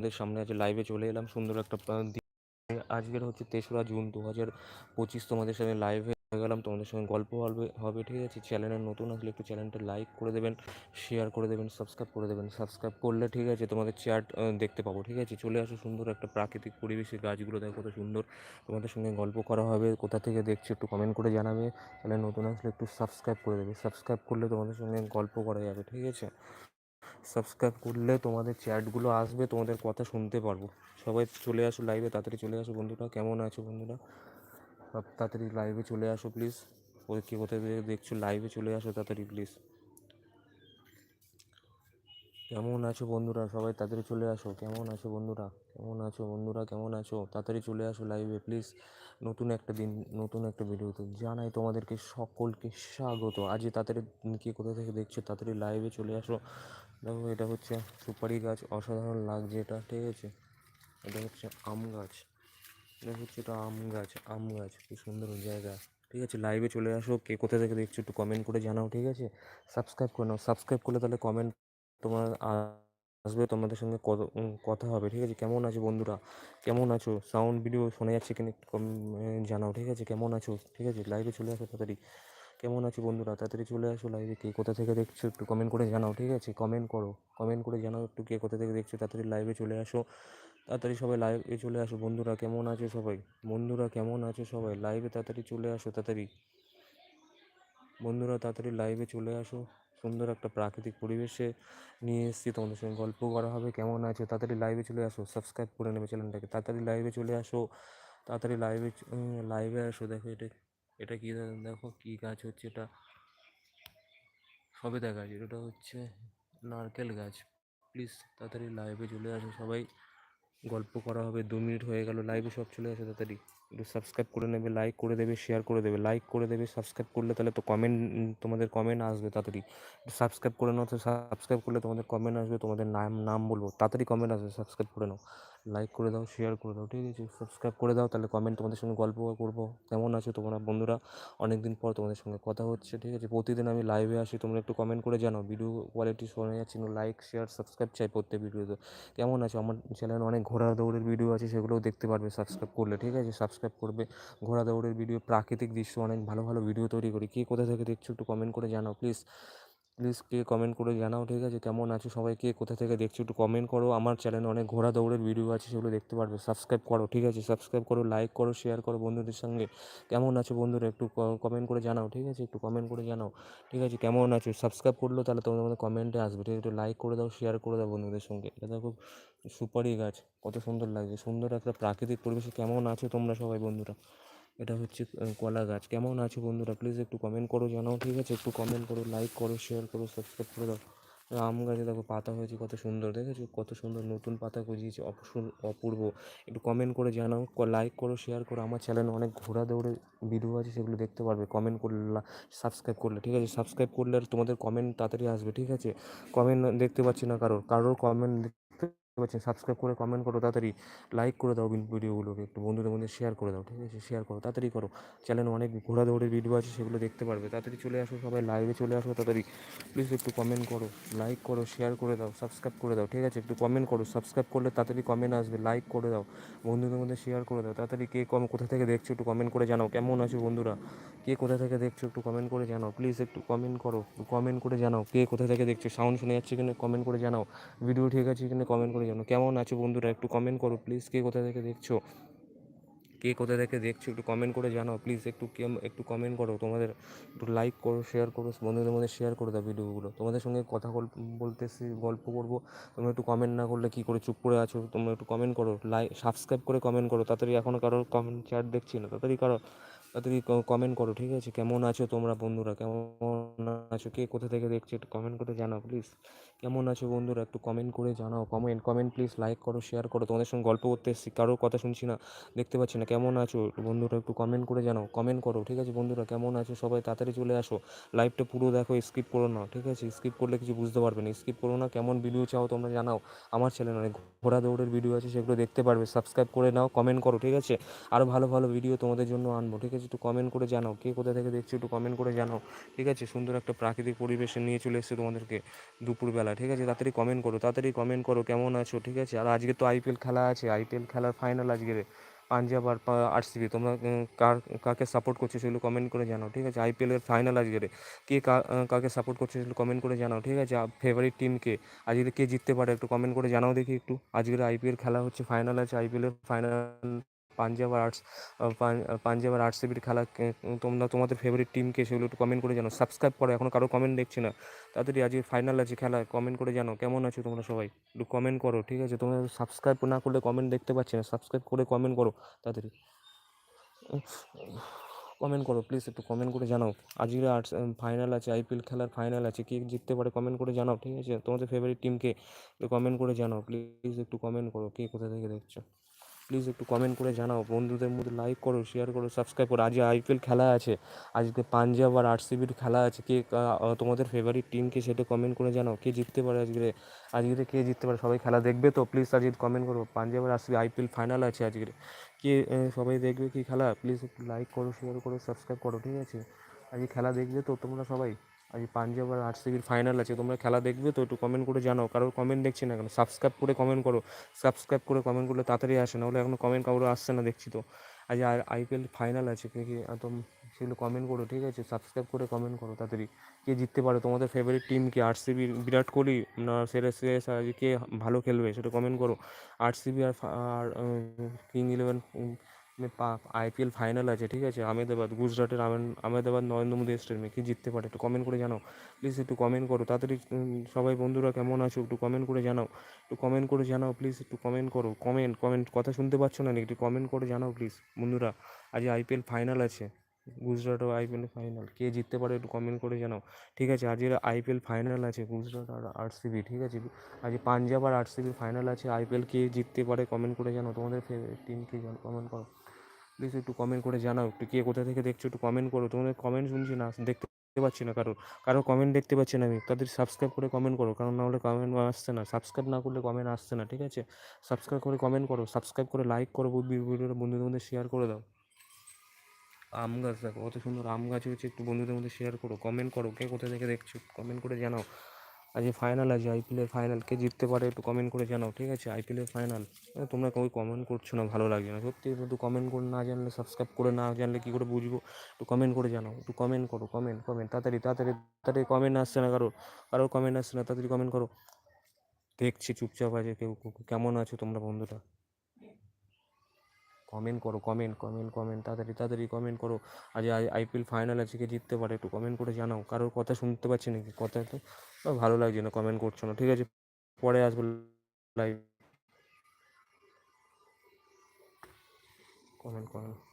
তোমাদের সামনে আজ লাইভে চলে এলাম সুন্দর একটা আজকের হচ্ছে তেসরা জুন দু হাজার পঁচিশ, তোমাদের সঙ্গে লাইভে গেলাম। তোমাদের সঙ্গে গল্প হবে হবে, ঠিক আছে? চ্যানেলে নতুন আসলে একটু চ্যানেলটা লাইক করে দেবেন শেয়ার করে দেবেন সাবস্ক্রাইব করে দেবেন। সাবস্ক্রাইব করলে, ঠিক আছে, তোমাদের চ্যাট দেখতে পাবো, ঠিক আছে? চলে আসো সুন্দর একটা প্রাকৃতিক পরিবেশে, গাছগুলো দেখো কত সুন্দর। তোমাদের সঙ্গে গল্প করা হবে, কোথা থেকে দেখছ একটু কমেন্ট করে জানাবে। তাহলে নতুন আসলে একটু সাবস্ক্রাইব করে দেবে। সাবস্ক্রাইব করলে তোমাদের সঙ্গে গল্প করা যাবে, ঠিক আছে? সাবস্ক্রাইব করলে তোমাদের চ্যাটগুলো আসবে, তোমাদের কথা শুনতে পারব। সবাই চলে আসো লাইভে তাড়াতাড়ি চলে আসো বন্ধুরা, কেমন আছো বন্ধুরা? সব তাড়াতাড়ি লাইভে চলে আসো প্লিজ ওই কে কোথায় দেখছ লাইভে চলে আসো তাড়াতাড়ি প্লিজ কেমন আছো বন্ধুরা? সবাই তাড়াতাড়ি চলে আসো। কেমন আছো বন্ধুরা? কেমন আছো বন্ধুরা? কেমন আছো? তাড়াতাড়ি চলে আসো লাইভে প্লিজ নতুন একটা দিন, নতুন একটা ভিডিওতে জানাই তোমাদেরকে সকলকে স্বাগত। আজ তাড়াতাড়ি কে কোথা থেকে দেখছ? তাড়াতাড়ি লাইভে চলে আসো। দেখো, এটা হচ্ছে সুপারি গাছ, অসাধারণ লাগছে এটা, ঠিক আছে? এটা হচ্ছে আম গাছ, এটা হচ্ছে এটা আম গাছ আম গাছ, কি সুন্দর জায়গা, ঠিক আছে? লাইভে চলে আসো, কে কোথা থেকে দেখছ একটু কমেন্ট করে জানাও, ঠিক আছে? সাবস্ক্রাইব করে নাও সাবস্ক্রাইব করলে তাহলে কমেন্ট তোমার আসবে, তোমাদের সঙ্গে কথা হবে, ঠিক আছে? কেমন আছো বন্ধুরা? কেমন আছো? সাউন্ড ভিডিও শোনা যাচ্ছে কিনা জানাও, ঠিক আছে? কেমন আছো? ঠিক আছে? লাইভে চলে আসো তাড়াতাড়ি। কেমন আছো বন্ধুরা? তাড়াতাড়ি চলে আসো লাইভে কে কোথা থেকে দেখছ একটু কমেন্ট করে জানাও, ঠিক আছে? কমেন্ট করো। কমেন্ট করে জানাও একটু কে কোথা থেকে দেখছ। তাড়াতাড়ি লাইভে চলে আসো। তাড়াতাড়ি সবাই লাইভে চলে আসো। বন্ধুরা, কেমন আছো সবাই? বন্ধুরা, কেমন আছো সবাই? লাইভে তাড়াতাড়ি চলে আসো, তাড়াতাড়ি। বন্ধুরা, তাড়াতাড়ি লাইভে চলে আসো। সুন্দর একটা প্রাকৃতিক পরিবেশে নিয়ে এসেছি। তোমাদের সঙ্গে গল্প করা হবে। কেমন আছো? তাড়াতাড়ি লাইভে চলে আসো। সাবস্ক্রাইব করে নেবে চ্যানেলটাকে তাড়াতাড়ি লাইভে চলে আসো। তাড়াতাড়ি লাইভে লাইভে আসো। দেখো এটা এটা কী দেখো কী গাছ হচ্ছে এটা। সবেদা গাছ এটা হচ্ছে নারকেল গাছ। প্লিজ তাড়াতাড়ি লাইভে চলে আসো সবাই। গল্প করা হবে, দু মিনিট হয়ে গেল লাইভে সব চলে আসে তাড়াতাড়ি। একটু সাবস্ক্রাইব করে নেবে লাইক করে দেবে শেয়ার করে দেবে। লাইক করে দেবে সাবস্ক্রাইব করলে তাহলে তো কমেন্ট তোমাদের কমেন্ট আসবে তাড়াতাড়ি। সাবস্ক্রাইব করে নাও তো সাবস্ক্রাইব করলে তোমাদের কমেন্ট আসবে, তোমাদের নাম নাম বলব। তাড়াতাড়ি কমেন্ট আসবে সাবস্ক্রাইব করে নাও। লাইক করে দাও শেয়ার করে দাও, ঠিক আছে? সাবস্ক্রাইব করে দাও, তাহলে কমেন্ট তোমাদের সঙ্গে গল্প করব। কেমন আছো তোমরা বন্ধুরা? অনেক দিন পর তোমাদের সঙ্গে কথা হচ্ছে, ঠিক আছে? প্রতিদিন আমি লাইভে আসি, তোমরা একটু কমেন্ট করে জানাও। ভিডিও কোয়ালিটি শোনা যাচ্ছে লাইক শেয়ার সাবস্ক্রাইব চাই প্রত্যেক ভিডিওতে কেমন আছো? আমার চ্যানেলে অনেক ঘোড়া দৌড়ের ভিডিও আছে, সেগুলোও দেখতে পারবে সাবস্ক্রাইব করলে, ঠিক আছে? সাবস্ক্রাইব করবে। ঘোড়া দৌড়ের ভিডিও প্রাকৃতিক দৃশ্য, অনেক ভালো ভালো ভিডিও তৈরি করি। কে কোথা থেকে দেখছ একটু কমেন্ট করে জানাও প্লিজ প্লিজ কে কমেন্ট করে জানাও, ঠিক আছে? কেমন আছো সবাই? কে কোথা থেকে দেখছ একটু কমেন্ট করো। আমার চ্যানেলে অনেক ঘোড়া দৌড়ের ভিডিও আছে, সেগুলো দেখতে পারবে। সাবস্ক্রাইব করো, ঠিক আছে? সাবস্ক্রাইব করো লাইক করো শেয়ার করো বন্ধুদের সঙ্গে। কেমন আছো বন্ধুরা? একটু কমেন্ট করে জানাও, ঠিক আছে? একটু কমেন্ট করে জানাও, ঠিক আছে? কেমন আছো? সাবস্ক্রাইব করলেও তাহলে তোমাদের মধ্যে কমেন্টে আসবে, ঠিক আছে? একটু লাইক করে দাও শেয়ার করে দাও বন্ধুদের সঙ্গে। এটা দেখো সুপারি গাছ, কত সুন্দর লাগছে। সুন্দর একটা প্রাকৃতিক পরিবেশে কেমন আছো তোমরা সবাই বন্ধুরা? এটা হচ্ছে কলা গাছ। কেমন আছো বন্ধুরা? প্লিজ একটু কমেন্ট করো, জানাও, ঠিক আছে? একটু কমেন্ট করো লাইক করো শেয়ার করো সাবস্ক্রাইব করে দাও। আম গাছে দেখো, পাতা হয়েছে কত সুন্দর, দেখেছ? কত সুন্দর নতুন পাতা গজিয়েছে অপূর্ব। একটু কমেন্ট করে জানাও লাইক করো শেয়ার করো। আমার চ্যানেলে অনেক ঘোরা দৌড়ে ভিডিও আছে, সেগুলো দেখতে পারবে। কমেন্ট করলে সাবস্ক্রাইব করলে, ঠিক আছে? সাবস্ক্রাইব করলে আর তোমাদের কমেন্ট তাড়াতাড়ি আসবে, ঠিক আছে? কমেন্ট দেখতে পাচ্ছি না কারোর। কারোর কমেন্ট দেখতে পাচ্ছি সাবস্ক্রাইব করে কমেন্ট করো, তাড়াতাড়ি লাইক করে দাও ভিডিওগুলোকে একটু বন্ধুদের মধ্যে শেয়ার করে দাও, ঠিক আছে? শেয়ার করো, তাড়াতাড়ি করো। চ্যানেলে অনেক ঘোরা দৌড়ের ভিডিও আছে, সেগুলো দেখতে পারবে। তাড়াতাড়ি চলে আসো, সবাই লাইভে চলে আসো, তাড়াতাড়ি প্লিজ একটু কমেন্ট করো লাইক করো শেয়ার করে দাও সাবস্ক্রাইব করে দাও, ঠিক আছে? একটু কমেন্ট করো সাবস্ক্রাইব করলে তাড়াতাড়ি কমেন্ট আসবে লাইক করে দাও, বন্ধুদের মধ্যে শেয়ার করে দাও। তাড়াতাড়ি কে কম, কোথা থেকে দেখছ একটু কমেন্ট করে জানাও, কেমন আছো বন্ধুরা? কে কোথা থেকে দেখছ একটু কমেন্ট করে জানাও প্লিজ একটু কমেন্ট করো কমেন্ট করে জানাও, কে কোথা থেকে দেখছ? সাউন্ড শুনে যাচ্ছে কিনা কমেন্ট করে জানাও। ভিডিও ঠিক আছে কিনা কমেন্ট করে জানাও কেমন আছো বন্ধুরা? একটু কমেন্ট করো প্লিজ কে কোথা থেকে দেখছ? কে কোথা থেকে দেখছ? একটু কমেন্ট করে জানাও প্লিজ একটু একটু কমেন্ট করো। তোমাদের একটু লাইক করো শেয়ার করো, বন্ধুদের মধ্যে শেয়ার করে দাও ভিডিওগুলো তোমাদের সঙ্গে কথা বলতেছি, গল্প করব। তোমরা একটু কমেন্ট না করলে কী করে চুপ করে আছো? তোমরা একটু কমেন্ট করো। লাইক সাবস্ক্রাইব করে কমেন্ট করো। তাড়াতাড়ি এখনও কারোর কমেন্ট চ্যাট দেখছি না। তাড়াতাড়ি কারও তাড়াতাড়ি কমেন্ট করো, ঠিক আছে? কেমন আছো তোমরা বন্ধুরা? কেমন আছো? কে কোথা থেকে দেখছ? একটু কমেন্ট করে জানাও প্লিজ কেমন আছো বন্ধুরা? একটু কমেন্ট করে জানাও। কমেন্ট কমেন্ট প্লিজ লাইক করো শেয়ার করো। তোমাদের সঙ্গে গল্প করতে এসেছি, কারোর কথা শুনছি না, দেখতে পাচ্ছি না। কেমন আছো বন্ধুরা? একটু কমেন্ট করে জানাও। কমেন্ট করো, ঠিক আছে বন্ধুরা? কেমন আছো? সবাই তাড়াতাড়ি চলে আসো। লাইভটা পুরো দেখো স্কিপ করো না, ঠিক আছে? স্কিপ করলে কিছু বুঝতে পারবে না। স্কিপ করো না, কেমন ভিডিও চাও তোমরা জানাও। আমার চ্যানেল অনেক ঘোড়া দৌড়ের ভিডিও আছে, সেগুলো দেখতে পারবে। সাবস্ক্রাইব করে নাও কমেন্ট করো, ঠিক আছে? আরও ভালো ভালো ভিডিও তোমাদের জন্য আনব, ঠিক আছে? একটু কমেন্ট করে জানাও। কে কোথা থেকে দেখছ একটু কমেন্ট করে জানাও, ঠিক আছে? সুন্দর একটা প্রাকৃতিক পরিবেশে নিয়ে চলে এসেছে তোমাদেরকে দুপুরবেলা খেলা, ঠিক আছে? তাড়াতাড়ি কমেন্ট করো, তাড়াতাড়ি কমেন্ট করো, কেমন আছো? ঠিক আছে? আর আজকে তো আইপিএল খেলা আছে আইপিএল খেলার ফাইনাল আজকে। পাঞ্জাব আর আরসিবি তোমরা কার, কাকে সাপোর্ট করছ সেগুলো কমেন্ট করে জানাও, ঠিক আছে? আইপিএলের ফাইনাল আজকে কে কাকে সাপোর্ট করছ সেগুলো কমেন্ট করে জানাও, ঠিক আছে? ফেভারিট টিম কে? আজকে কে জিততে পারে একটু কমেন্ট করে জানাও দেখি একটু। আজকের আইপিএল খেলা হচ্ছে ফাইনাল আছে আইপিএলের ফাইনাল পাঞ্জাব আর আর্টস পাঞ্জাব আর আরসিবির খেলা তোমরা তোমাদের ফেভারিট টিমকে সেগুলো একটু কমেন্ট করে জানাও সাবস্ক্রাইব করো, এখন কারও কমেন্ট দেখছি না। তাড়াতাড়ি আজকে ফাইনাল আছে খেলা কমেন্ট করে জানাও কেমন আছো তোমরা সবাই? একটু কমেন্ট করো, ঠিক আছে? তোমরা সাবস্ক্রাইব না করলে কমেন্ট দেখতে পাচ্ছি না। সাবস্ক্রাইব করে কমেন্ট করো, তাড়াতাড়ি। কমেন্ট করো প্লিজ একটু কমেন্ট করে জানাও। আজকে আর্টস ফাইনাল আছে আইপিএল খেলার ফাইনাল আছে। কে জিততে পারে কমেন্ট করে জানাও, ঠিক আছে? তোমাদের ফেভারিট টিমকে কমেন্ট করে জানাও প্লিজ একটু কমেন্ট করো, কে কোথা থেকে দেখছ? প্লিজ একটু কমেন্ট করে জানাও। বন্ধুদের মধ্যে লাইক করো শেয়ার করো সাবস্ক্রাইব করো। আজকে আইপিএল খেলা আছে, আজকে পাঞ্জাব আর আরসিবির খেলা আছে। কে তোমাদের ফেভারিট টিমকে সেটা কমেন্ট করে জানাও। কে জিততে পারে আজকে? আজকে কে জিততে পারে? সবাই খেলা দেখবে তো? প্লিজ আজকে কমেন্ট করো। পাঞ্জাব আর আরসিবি আইপিএল ফাইনাল আছে আজকে। কে সবাই দেখবে কি খেলা? প্লিজ একটু লাইক করো শেয়ার করো সাবস্ক্রাইব করো, ঠিক আছে? আজকে খেলা দেখবে তো তোমরা সবাই? আজ পাঞ্জাব আর আরসিবির ফাইনাল আছে, তোমরা খেলা দেখবে তো একটু কমেন্ট করে জানাও, কারোর কমেন্ট দেখছি না কেন? সাবস্ক্রাইব করে কমেন্ট করো সাবস্ক্রাইব করে কমেন্ট করলে তাড়াতাড়ি আসে না হলে এখনও কমেন্ট কারোর আসছে না, দেখছি তো। আজ আর আইপিএল ফাইনাল আছে, কে একদম সেগুলো কমেন্ট করো, ঠিক আছে? সাবস্ক্রাইব করে কমেন্ট করো তাড়াতাড়ি। কে জিততে পারে, তোমাদের ফেভারিট টিম কি? আরসিবি, বিরাট কোহলি না সেরা সিরিয়াস কে ভালো খেলবে, সেটা কমেন্ট করো। আরসিবি আর আর কিং ইলেভেন আইপিএল ফাইনাল আছে, ঠিক আছে? আহমেদাবাদ গুজরাটের আহমেদ- আহমেদাবাদ নরেন্দ্র মোদী স্টেডিয়ামে কি জিততে পারে? একটু কমেন্ট করে জানাও। প্লিজ একটু কমেন্ট করো। তাড়াতাড়ি সবাই বন্ধুরা কেমন আছো? একটু কমেন্ট করে জানাও। একটু কমেন্ট করে জানাও প্লিজ একটু কমেন্ট করো। কমেন্ট কমেন্ট কথা শুনতে পাচ্ছ না? একটু কমেন্ট করে জানাও প্লিজ বন্ধুরা। আজ আইপিএল ফাইনাল আছে। গুজরাট ও আইপিএল ফাইনাল কে জিততে পারে একটু কমেন্ট করে জানাও। ঠিক আছে আজকের আইপিএল ফাইনাল আছে গুজরাট আর আরসিবি ঠিক আছে? আজ পাঞ্জাব আর আরসিবি ফাইনাল আছে। আইপিএল কে জিততে পারে কমেন্ট করে জানাও। তোমাদের ফেভারিট টিম কে? কমেন্ট করো। প্লিজ একটু কমেন্ট করে জানাও, একটু কে কোথা থেকে দেখছ একটু কমেন্ট করো। তোমাদের কমেন্ট শুনছি না, দেখতে পাচ্ছি না কারোর। কারও কমেন্ট দেখতে পাচ্ছি না আমি, তাদের সাবস্ক্রাইব করে কমেন্ট করো, কারণ না হলে কমেন্ট আসছে না। সাবস্ক্রাইব না করলে কমেন্ট আসছে না, ঠিক আছে? সাবস্ক্রাইব করে কমেন্ট করো সাবস্ক্রাইব করে লাইক করো ভিডিওটা বন্ধুদের মধ্যে শেয়ার করে দাও। আম গাছ দেখো, কত সুন্দর আম গাছ হয়েছে, একটু বন্ধুদের মধ্যে শেয়ার করো কমেন্ট করো, কে কোথা থেকে দেখছ কমেন্ট করে জানাও। আজ ফাইনাল আছে আইপিএলের ফাইনাল কে জিততে পারে একটু কমেন্ট করে জানাও, ঠিক আছে? আইপিএলের ফাইনাল তোমরা কেউ কমেন্ট করছ না, ভালো লাগছে না, সত্যি একটু কমেন্ট করে না জানলে সাবস্ক্রাইব করে না জানলে কী করে বুঝব? একটু কমেন্ট করে জানাও, একটু কমেন্ট করো কমেন্ট কমেন্ট তাড়াতাড়ি তাড়াতাড়ি তাড়াতাড়ি কমেন্ট আসছে না কারও কারোর কমেন্ট আসছে না, তাড়াতাড়ি কমেন্ট করো। দেখছি চুপচাপ আছে কেউ, কেমন আছো তোমরা বন্ধুরা? কমেন্ট করো কমেন্ট কমেন্ট কমেন্ট তাড়াতাড়ি তাড়াতাড়ি কমেন্ট করো। আজ আইপিএল ফাইনাল আছে কে জিততে পারে একটু কমেন্ট করে জানাও। কারোর কথা শুনতে পাচ্ছি নাকি কথা তো ভালো লাগছে না কমেন্ট করছ না। ঠিক আছে, পরে আসব লাইভ কমেন্ট কমেন্ট